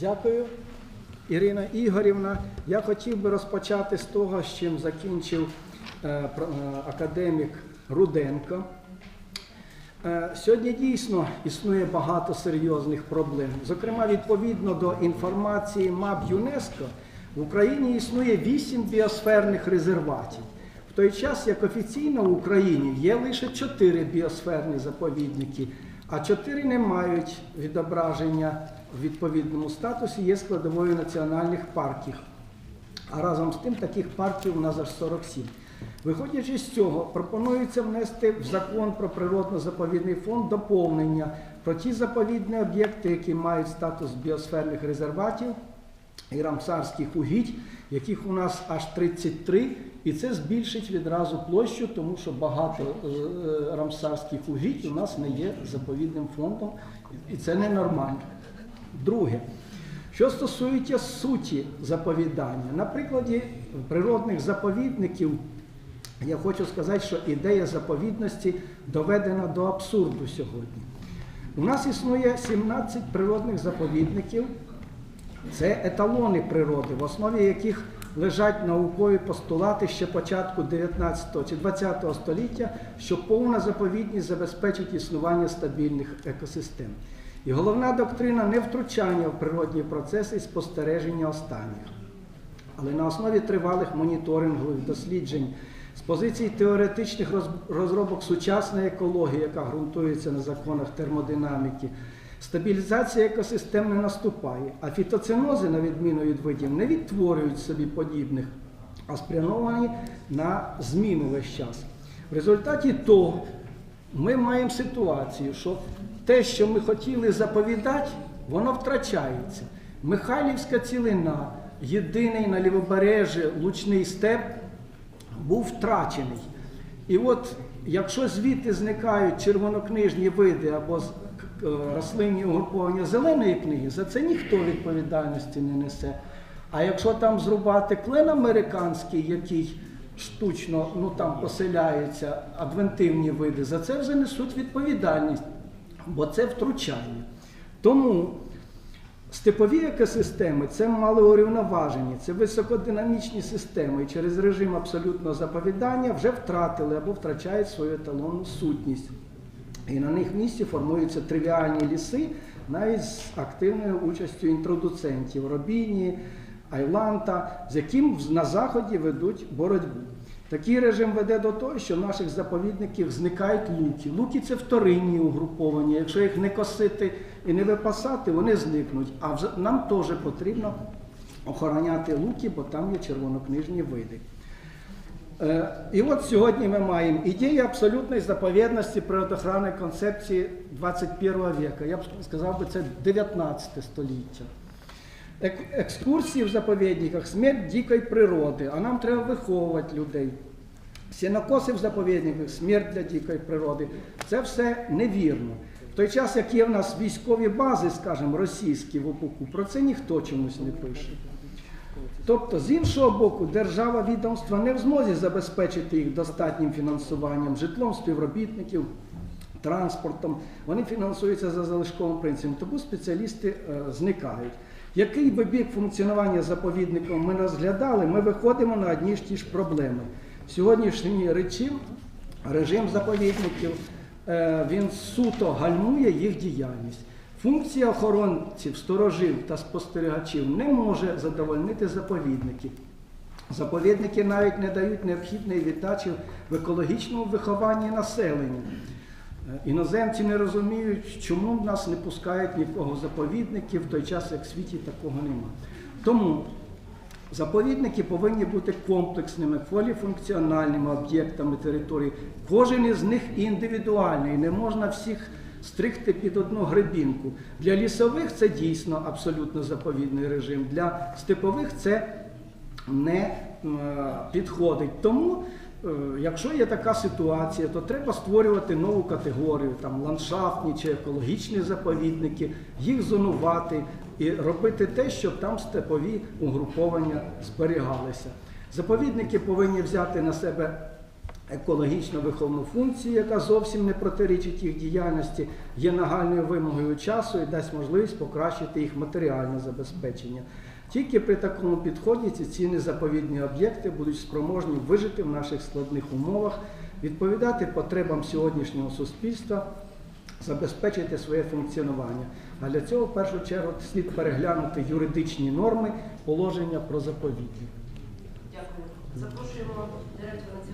Дякую, Ірина Ігорівна. Я хотів би розпочати з того, з чим закінчив е, е, академік Руденко. Е, Сьогодні дійсно існує багато серйозних проблем. Зокрема, відповідно до інформації МАП ЮНЕСКО, в Україні існує 8 біосферних резерватів. В той час, як офіційно в Україні є лише 4 біосферні заповідники, а 4 не мають відображення в відповідному статусі, є складовою національних парків. А разом з тим таких парків у нас аж 47. Виходячи з цього, пропонується внести в закон про природно-заповідний фонд доповнення про ті заповідні об'єкти, які мають статус біосферних резерватів і рамсарських угідь, яких у нас аж 33, і це збільшить відразу площу, тому що багато е, е, рамсарських угідь у нас не є заповідним фондом, і це ненормально. Друге, що стосується суті заповідання, на прикладі природних заповідників, я хочу сказати, що ідея заповідності доведена до абсурду сьогодні. У нас існує 17 природних заповідників, це еталони природи, в основі яких лежать наукові постулати ще початку 19 чи 20 століття, що повна заповідність забезпечить існування стабільних екосистем. І головна доктрина не втручання в природні процеси і спостереження останніх. Але на основі тривалих моніторингових досліджень з позицій теоретичних розробок сучасної екології, яка ґрунтується на законах термодинаміки, стабілізація екосистем не наступає, а фітоцинози, на відміну від видів, не відтворюють собі подібних, а спрямовані на зміну весь час. В результаті того ми маємо ситуацію, що те, що ми хотіли заповідати, воно втрачається. Михайлівська цілина, єдиний на лівобережжі лучний степ, був втрачений. І от якщо звідти зникають червонокнижні види або рослинні угруповання зеленої книги, за це ніхто відповідальності не несе. А якщо там зрубати клен американський, який штучно ну, там поселяються адвентивні види, за це вже несуть відповідальність, бо це втручання. Тому Степові екосистеми це малоурівноважені, це високодинамічні системи, і через режим абсолютного заповідання вже втратили або втрачають свою еталонну сутність. І на них в місті формуються тривіальні ліси, навіть з активною участю інтродуцентів Робіні, Айланта, з яким на заході ведуть боротьбу. Такий режим веде до того, що в наших заповідниках зникають луки. Луки це вторинні угруповання. Якщо їх не косити і не випасати, вони зникнуть. А нам теж потрібно охороняти луки, бо там є червонокнижні види. Е, І от сьогодні ми маємо ідею абсолютної заповідності природоохоронної концепції 21 века. Я б сказав би, це 19 століття. Екскурсії в заповідниках, смерть дикої природи, а нам треба виховувати людей. Сінокоси в заповідниках, смерть для дикої природи. Це все невірно. В той час, як є в нас військові бази, скажімо, російські в ОПУКу, про це ніхто чомусь не пише. Тобто, з іншого боку, держава відомства не в змозі забезпечити їх достатнім фінансуванням, житлом співробітників, транспортом. Вони фінансуються за залишковим принципом, тому спеціалісти е, зникають. Який би бік функціонування заповідників ми розглядали, ми виходимо на одні ж ті ж проблеми. Сьогоднішній речі режим заповідників е, він суто гальмує їх діяльність. Функція охоронців, сторожів та спостерігачів не може задовольнити заповідників. Заповідники навіть не дають необхідної віддачі в екологічному вихованні населення. Е, Іноземці не розуміють, чому в нас не пускають нікого в заповідники в той час, як в світі такого нема. Тому заповідники повинні бути комплексними, поліфункціональними об'єктами території. Кожен із них індивідуальний, не можна всіх стригти під одну гребінку. Для лісових це дійсно абсолютно заповідний режим, для степових це не е, підходить. Тому, е, якщо є така ситуація, то треба створювати нову категорію, там ландшафтні чи екологічні заповідники, їх зонувати і робити те, щоб там степові угруповання зберігалися. Заповідники повинні взяти на себе екологічно виховну функцію, яка зовсім не протирічить їх діяльності, є нагальною вимогою часу і дасть можливість покращити їх матеріальне забезпечення. Тільки при такому підході ці цінні заповідні об'єкти будуть спроможні вижити в наших складних умовах, відповідати потребам сьогоднішнього суспільства, забезпечити своє функціонування. А для цього в першу чергу слід переглянути юридичні норми, положення про заповідник. Дякую. Запрошуємо директора національної.